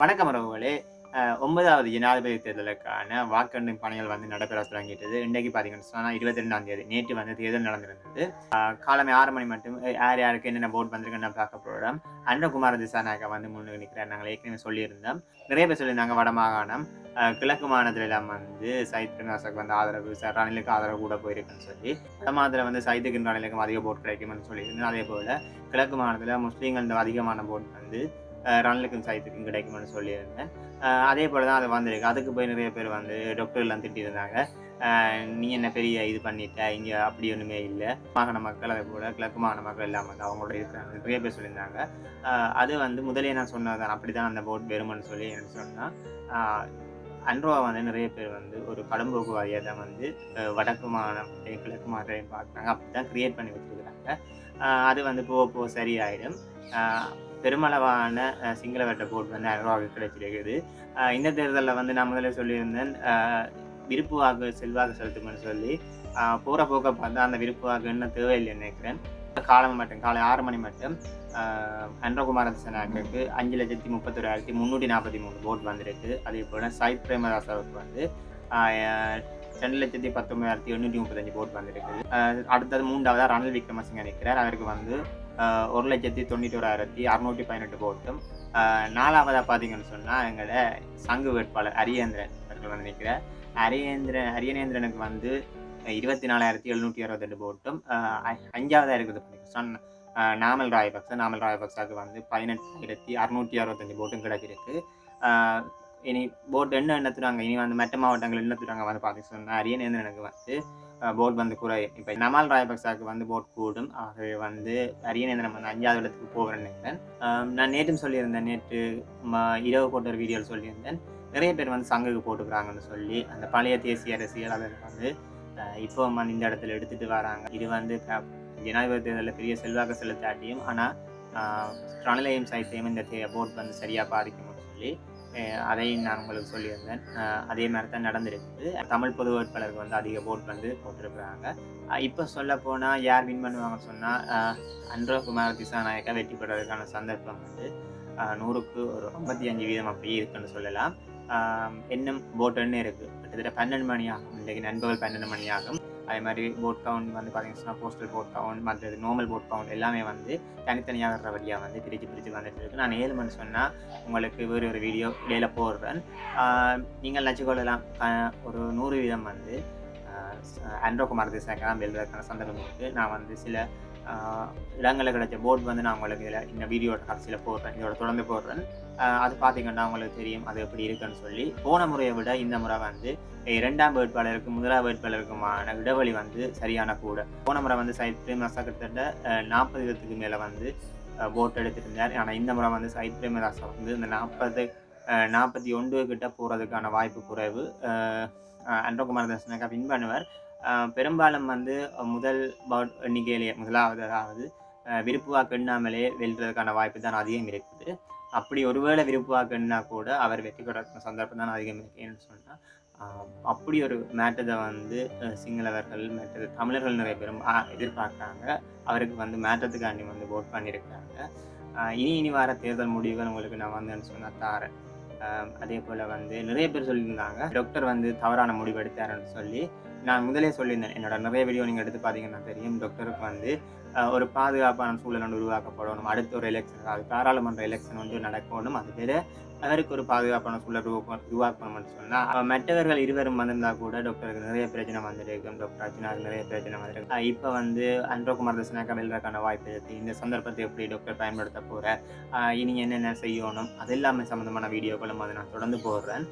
வணக்கம் உறவுகளே. ஒன்பதாவது ஜனாதிபதி தேர்தலுக்கான வாக்கெண்ணும் பணிகள் வந்து நடைபெற தொடங்கிட்டது. இன்றைக்கு பார்த்தீங்கன்னு சொன்னால் இருபத்தி ரெண்டாம் தேதி நேற்று வந்து தேர்தல் நடந்திருந்தது. காலமே ஆறு மணி மட்டும் யார் யாருக்கு என்னென்ன போட் வந்திருக்குன்னு பார்க்க போகிறோம் அன்றகுமார திசாநாயக்கா வந்து முன்னுக்கு நிற்கிறார் நாங்கள் ஏற்கனவே சொல்லியிருந்தோம். நிறைய பேர் சொல்லியிருந்தாங்க வட மாகாணம் கிழக்கு மாநிலத்துல எல்லாம் வந்து சைத் பிரகாசுக்கு வந்து ஆதரவு சார் ரணிலுக்கு ஆதரவு கூட போயிருக்குன்னு சொல்லி வட மாநிலத்தில் வந்து சைத்துக்கு ரணிலுக்கும் அதிக போட் கிடைக்கும்னு சொல்லியிருந்தேன் அதே போல் கிழக்கு மாநிலத்தில் முஸ்லீம்கள் அதிகமான போட் வந்து ரன்லுக்கும் ரணிலுக்கும் கிடைக்கும்னு சொல்லியிருந்தேன். அதே போல் தான் அது வந்திருக்கு. அதுக்கு போய் நிறைய பேர் வந்து டாக்டர்லாம் திட்டியிருந்தாங்க. நீ என்ன பெரிய இது பண்ணிட்ட? இங்கே அப்படி ஒன்றுமே இல்லை. மாகாண மக்கள் அதை போல் கிழக்கு மாகாண மக்கள் எல்லாம் வந்து அவங்களோட இருக்கிறாங்க. நிறைய பேர் சொல்லியிருந்தாங்க. அது வந்து முதலே நான் சொன்னதான் அப்படி தான் அந்த போட் வெறுமன்னு சொல்லி எனக்கு சொன்னால் அன்ரோவா வந்து நிறைய பேர் வந்து ஒரு கடும்போக்குவாதியாக தான் வந்து வடக்கு மாநிலம் கிழக்கு மாநிலம் பார்க்குறாங்க. அப்படி தான் க்ரியேட் பண்ணி வச்சுருக்கிறாங்க அது வந்து போக போக சரியாயிடும். பெருமளவான சிங்கள வெட்ட போட் வந்து அன்ரோவாவுக்கு கிடைச்சிருக்குது. இந்த தேர்தலில் வந்து நான் முதல்ல சொல்லியிருந்தேன் விருப்பு வாக்கு செல்வாக்கு செலுத்தும்னு சொல்லி போகிற போக்க பார்த்தா அந்த விருப்பு வாக்கு என்ன தேவையில்லை நினைக்கிறேன். காலம் மட்டும் காலை ஆறு மணி மட்டும் அன்றகுமார திசனாக்கு அஞ்சு லட்சத்தி முப்பத்தொராயிரத்தி முந்நூற்றி நாற்பத்தி மூணு போட் வந்திருக்கு. அதே போல் சைத் அவருக்கு வந்து ரெண்டு லட்சத்தி பத்தொன்பதாயிரத்தி எண்ணூற்றி முப்பத்தஞ்சு போட் வந்திருக்குது அடுத்தது மூன்றாவதாக ரணில் விக்ரமசிங்க நிற்கிறார் அவருக்கு வந்து ஒரு லட்சத்தி தொண்ணூற்றோராயிரத்தி அறுநூற்றி பதினெட்டு போட்டும் நாலாவதாக பார்த்தீங்கன்னு சொன்னால் எங்களோட சங்கு வேட்பாளர் அரியேந்திரன் அவர்கள் வந்து நிற்கிறார் அரியேந்திரன் அரியநேந்திரனுக்கு வந்து இருபத்தி நாலாயிரத்தி எழுநூற்றி அறுபத்தெட்டு போட்டும் அஞ்சாவதாக இருக்குது பார்த்தீங்கன்னா சொன்ன நாமல் ராயபக்ச நாமல் ராயபக்சாவுக்கு வந்து பதினெட்டாயிரத்தி அறுநூற்றி அறுபத்தஞ்சு போட்டும் கிடைச்சிருக்கு. இனி போட் என்ன எண்ணத்துறாங்க? இனி வந்து மற்ற மாவட்டங்கள் எண்ணத்துறாங்க? வந்து பார்த்தீங்கன்னா சொன்னால் அரியநேந்திரனுக்கு வந்து போட் வந்து குறை இப்போ நமால் ராயபக்சாவுக்கு வந்து போட் கூடும். ஆகவே வந்து அரியநேந்திரன் வந்து அஞ்சாவது இடத்துக்கு போகிறேன்னு நினைக்கிறேன். நான் நேற்றும் சொல்லியிருந்தேன் நேற்று இரவு போட்ட ஒரு வீடியோவில் சொல்லியிருந்தேன். நிறைய பேர் வந்து சங்குக்கு போட்டுக்கிறாங்கன்னு சொல்லி அந்த பழைய தேசிய அரசியல் அதில் வந்து இப்போ வந்து இந்த இடத்துல எடுத்துகிட்டு வராங்க. இது வந்து ஜனாதிபதி தேர்தலில் பெரிய செல்வாக்கு செலுத்தாட்டியும் ஆனால் ரணிலையும் சைத்தையும் இந்த போட் வந்து சரியாக பாதிக்கும்னு சொல்லி அதையும் நான் உங்களுக்கு சொல்லியிருந்தேன். அதே மாதிரி தான் நடந்திருக்குது. தமிழ் பொது வேட்பாளருக்கு வந்து அதிக போட் வந்து போட்டிருக்கிறாங்க. இப்போ சொல்ல போனால் யார் வின் பண்ணுவாங்கன்னு சொன்னால் அன்றகுமார் திசாநாயக்கா வெற்றி பெறுவதற்கான சந்தர்ப்பம் வந்து நூறுக்கு ஒரு ஐம்பத்தி அஞ்சு வீதம் அப்படி இருக்குன்னு சொல்லலாம். இன்னும் போட் எண்ணு இருக்குது கிட்டத்தட்ட பன்னெண்டு மணி ஆகும். இன்றைக்கு நண்பகல் பன்னெண்டு மணி ஆகும். அதே மாதிரி போட் கவுண்ட் வந்து பார்த்தீங்கன்னா போஸ்டல் போட் கவுண்ட் மற்றது நார்மல் போட் கவுண்ட் எல்லாமே வந்து தனித்தனியாக வழியாக வந்து பிரித்து பிரித்து வந்துட்டு இருக்கு. நான் ஏழு மணி சொன்னால் உங்களுக்கு வேறு ஒரு வீடியோ இடையில போடுறேன். நீங்கள் நச்சுக்கொள்ளலாம் ஒரு நூறு வீதம் வந்து அன்ரோகுமார் திசாக்கெல்லாம் வெல்வதற்கான சந்தர்ப்பம் இருக்குது நான் வந்து சில இடங்களில் கிடைச்ச போர்டு வந்து நான் உங்களுக்கு இதில் இந்த வீடியோட கடைசியில் போடுறேன். இதோட தொடர்ந்து போடுறேன். அது பார்த்தீங்கன்னா உங்களுக்கு தெரியும் அது எப்படி இருக்குன்னு சொல்லி. போன முறையை விட இந்த முறை வந்து இரண்டாம் வேட்பாளருக்கும் முதலாம் வேட்பாளருக்குமான இடைவெளி வந்து சரியான கூட. போன முறை வந்து சைத் பிரேமதாசா கிட்டத்தட்ட நாற்பது விதத்துக்கு மேலே வந்து போட் எடுத்திருந்தார். ஆனால் இந்த முறை வந்து சைத் பிரேமதாசா வந்து இந்த நாற்பது நாற்பத்தி ஒன்று கிட்ட போகிறதுக்கான வாய்ப்பு குறைவு. அன்றகுமார் தர்ஷனக்கா வின் பண்ணுவார். பெரும்பாலும் வந்து முதல் பவுட் எண்ணிக்கையிலேயே முதலாவது அதாவது விருப்பு வாக்கு எண்ணாமலே வெல்றதுக்கான வாய்ப்பு தான் அதிகம் இருக்குது. அப்படி ஒருவேளை விருப்பு வாக்கு எண்ணா கூட அவர் வெற்றி பெறதுக்கான சந்தர்ப்பம் தான் அதிகம் இருக்குன்னு சொன்னால் அப்படி ஒரு மேட்டதை வந்து சிங்களவர்கள் மற்றது தமிழர்கள் நிறைய பேரும் எதிர்பார்க்குறாங்க. அவருக்கு வந்து மேட்டத்துக்காண்டி வந்து ஓட் பண்ணியிருக்காங்க இனி இனி வர தேர்தல் முடிவுகள் உங்களுக்கு நான் வந்தேன்னு சொன்னால் தாரேன். அதே போல் வந்து நிறைய பேர் சொல்லியிருந்தாங்க. டாக்டர் வந்து தவறான முடிவு எடுத்தாருன்னு சொல்லி நான் முதலே சொல்லியிருந்தேன் என்னோட நிறைய வீடியோ நீங்கள் எடுத்து பார்த்தீங்கன்னா தெரியும். டாக்டருக்கு வந்து ஒரு பாதுகாப்பான சூழல் ஒன்று உருவாக்கப்படணும். அடுத்த ஒரு எலெக்ஷன் அதாவது பாராளுமன்ற எலெக்ஷன் வந்து நடக்கணும். அது பேர் அவருக்கு ஒரு பாதுகாப்பான சூழல் உருவாக்கணும் உருவாக்கணும்னு சொன்னால் மற்றவர்கள் இருவரும் வந்திருந்தா கூட டாக்டருக்கு நிறைய பிரச்சனை வந்திருக்கும். டாக்டர் அர்ஜுனாவுக்கு நிறைய பிரச்சனை வந்திருக்கு இப்போ வந்து அன்றகுமார் தர்ஷனாக்கா வெல்றதுக்கான வாய்ப்பு இருக்குது இந்த சந்தர்ப்பத்தை எப்படி டாக்டர் பயன்படுத்த போகிற இனி என்னென்ன செய்யணும் அது எல்லாமே சம்மந்தமான வீடியோக்களும் அதை நான் தொடர்ந்து போடுறேன்.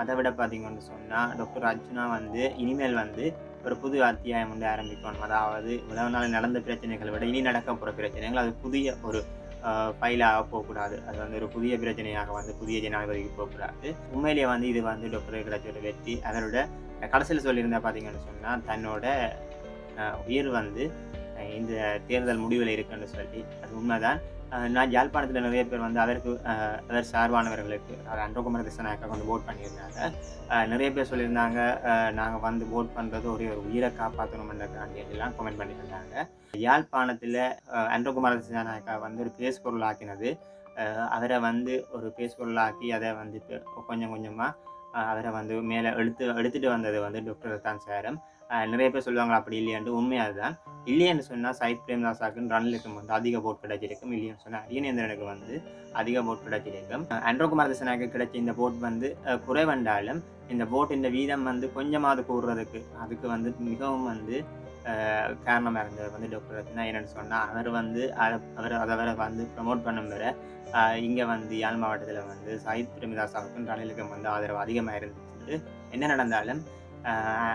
அதை விட பார்த்தீங்கன்னு சொன்னால் டாக்டர் அர்ஜுனா வந்து இனிமேல் வந்து ஒரு புது அத்தியாயம் வந்து ஆரம்பிக்கணும். அதாவது இவ்வளவு நாள் நடந்த பிரச்சனைகளை விட இனி நடக்க போகிற பிரச்சனைகள் அது புதிய ஒரு ஃபைலாக போகக்கூடாது. அது வந்து ஒரு புதிய பிரச்சனையாக வந்து புதிய ஜனாதிபதிக்கு போகக்கூடாது. உண்மையிலேயே வந்து இது வந்து டாக்டர் கிடைச்ச வெற்றி. அதனோட கடைசியில் சொல்லியிருந்தா பார்த்தீங்கன்னு சொன்னால் தன்னோட உயிர் வந்து இந்த தேர்தல் முடிவில் இருக்குன்னு சொல்லி. அது உண்மைதான். நான் யாழ்ப்பாணத்தில் நிறைய பேர் வந்து அதற்கு அதர் சார்பானவர்களுக்கு அது அன்றகுமார திசநாயக்கா வந்து ஓட் பண்ணியிருந்தாங்க. நிறைய பேர் சொல்லியிருந்தாங்க நாங்கள் வந்து ஓட் பண்ணுறது ஒரே ஒரு உயிரை காப்பாற்றணும்ன்றதுக்காண்டி எல்லாம் கமெண்ட் பண்ணியிருந்தாங்க. யாழ்ப்பாணத்தில் அன்றகுமார திசாநாயக்கா வந்து ஒரு பேஸ் பொருள் ஆக்கினது அவரை வந்து ஒரு பேஸ்ஃபுல்லாக்கி அதை வந்து கொஞ்சம் கொஞ்சமாக அவரை வந்து மேலே எடுத்து எடுத்துகிட்டு வந்தது வந்து டாக்டர் தான் சேரம். நிறைய பேர் சொல்லுவாங்க அப்படி இல்லையாண்டு உண்மையாக அதுதான். இல்லைன்னு சொன்னால் சைத் பிரேம்தாசாக்குன்னு ரன்லுக்கு வந்து அதிக போட் கிடைச்சிருக்கும். இல்லைன்னு சொன்னால் அரியநேந்திரனுக்கு வந்து அதிக போட் கிடைச்சிருக்கும். அண்ட்ரோ அன்றோகுமார் திசனாக்கு கிடைச்ச இந்த போட் வந்து குறைவண்டாலும் இந்த போட் இந்த வீதம் வந்து கொஞ்சமாவது கூடுறதுக்கு அதுக்கு வந்து மிகவும் வந்து காரணமாக இருந்தவர் வந்து டாக்டர் ரத்னா என்னன்னு சொன்னால் அவர் வந்து அவர் அதை வந்து ப்ரமோட் பண்ணும் வர இங்கே வந்து யாழ் மாவட்டத்தில் வந்து சாயித் பிரமிதாசாவுக்கும் ரணிலுக்கும் வந்து ஆதரவு அதிகமாக இருந்துச்சு. என்ன நடந்தாலும்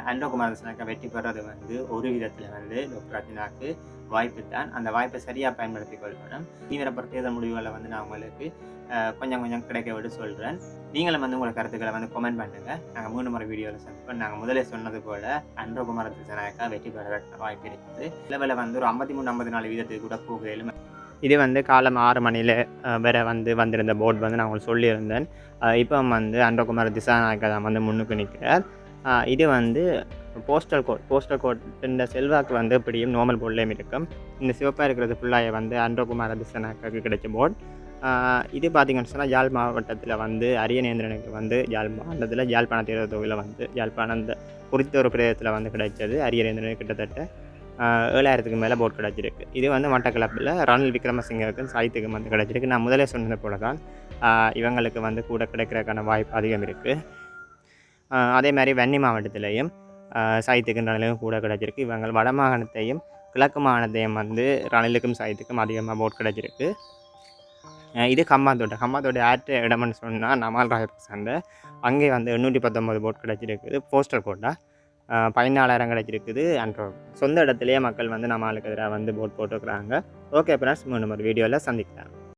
அன்றகுமார் திசனாக்கா வெற்றி பெறது வந்து ஒரு விதத்தில் வந்து டாக்டர் ரத்னாக்கு வாய்ப்பு தான். அந்த வாய்ப்பை சரியாக பயன்படுத்தி கொள்ளணும் தீவிரப்பட்ட தேர்தல் முடிவுகளை வந்து நான் உங்களுக்கு கொஞ்சம் கொஞ்சம் கிடைக்க விட்டு சொல்கிறேன் நீங்களும் வந்து உங்களோட கருத்துக்களை வந்து கமெண்ட் பண்ணுங்கள் நாங்கள் மூணு முறை வீடியோவில் சந்திப்போம் நாங்கள் முதலே சொன்னது போல் அன்றகுமார் திசநாயக்கா வெற்றி பெற வாய்ப்பு இருக்குது. லெவலில் வந்து ஒரு ஐம்பத்தி மூணு ஐம்பத்தி நாலு வீதத்துக்கு கூட போகுதிலும் இது வந்து காலம் ஆறு மணியில் வேறு வந்து வந்திருந்த போர்டு வந்து நான் உங்களுக்கு சொல்லியிருந்தேன். இப்போ வந்து அன்றகுமார் திசாநாயக்கா தான் வந்து முன்னுக்கு நிற்கிறார் இது வந்து போஸ்டல் கோட் போஸ்டல் கோட் இந்த செல்வாக்கு வந்து எப்படியும் நார்மல் போர்ட்லேயும் இருக்கும். இந்த சிவப்பாக இருக்கிறது ஃபுல்லாக வந்து அன்றகுமார திசாநாயக்காவுக்கு கிடைச்ச போர்ட் இது பார்த்தீங்கன்னு சொன்னால் யாழ் மாவட்டத்தில் வந்து அரியநேந்திரனுக்கு வந்து யாழ் மாவட்டத்தில் யாழ்ப்பாண தேர்தல் தொகுதியில் வந்து யாழ்ப்பாணம் குறித்த ஒரு பிரதேசத்தில் வந்து கிடைச்சது அரியநேந்திரனுக்கு கிட்டத்தட்ட ஏழாயிரத்துக்கு மேலே போட் கிடச்சிருக்கு. இது வந்து மட்டக்களப்பில் ரணில் விக்ரமசிங்கவுக்கும் சாய்த்துக்கும் வந்து கிடச்சிருக்கு. நான் முதலே சொன்னது போல தான் இவங்களுக்கு வந்து கூட கிடைக்கிறதுக்கான வாய்ப்பு அதிகம் இருக்குது அதே மாதிரி வன்னி மாவட்டத்திலையும் சாய்த்துக்கும் ரணிலுக்கும் கூட கிடச்சிருக்கு. இவங்க வட மாகாணத்தையும் கிழக்கு மாகாணத்தையும் வந்து ரணிலுக்கும் சாய்த்துக்கும் அதிகமாக போட் கிடச்சிருக்கு. இது கம்மாத்தோட்டை கம்மாத்தோட்டை ஆற்ற இடம்னு சொன்னால் நமால் ராயப் சண்டை அங்கே வந்து எண்ணூற்றி பத்தொம்பது போட் கிடச்சிருக்குது போஸ்டல் கோட்டா பதினாலாயிரம் கிடச்சிருக்குது. அன்றோ சொந்த இடத்துலையே மக்கள் வந்து நம்மளுக்கு எதிராக வந்து போட் போட்டுக்கிறாங்க ஓகே ஃப்ரெண்ட்ஸ் மூணு ஒரு வீடியோவில் சந்திக்கலாம்.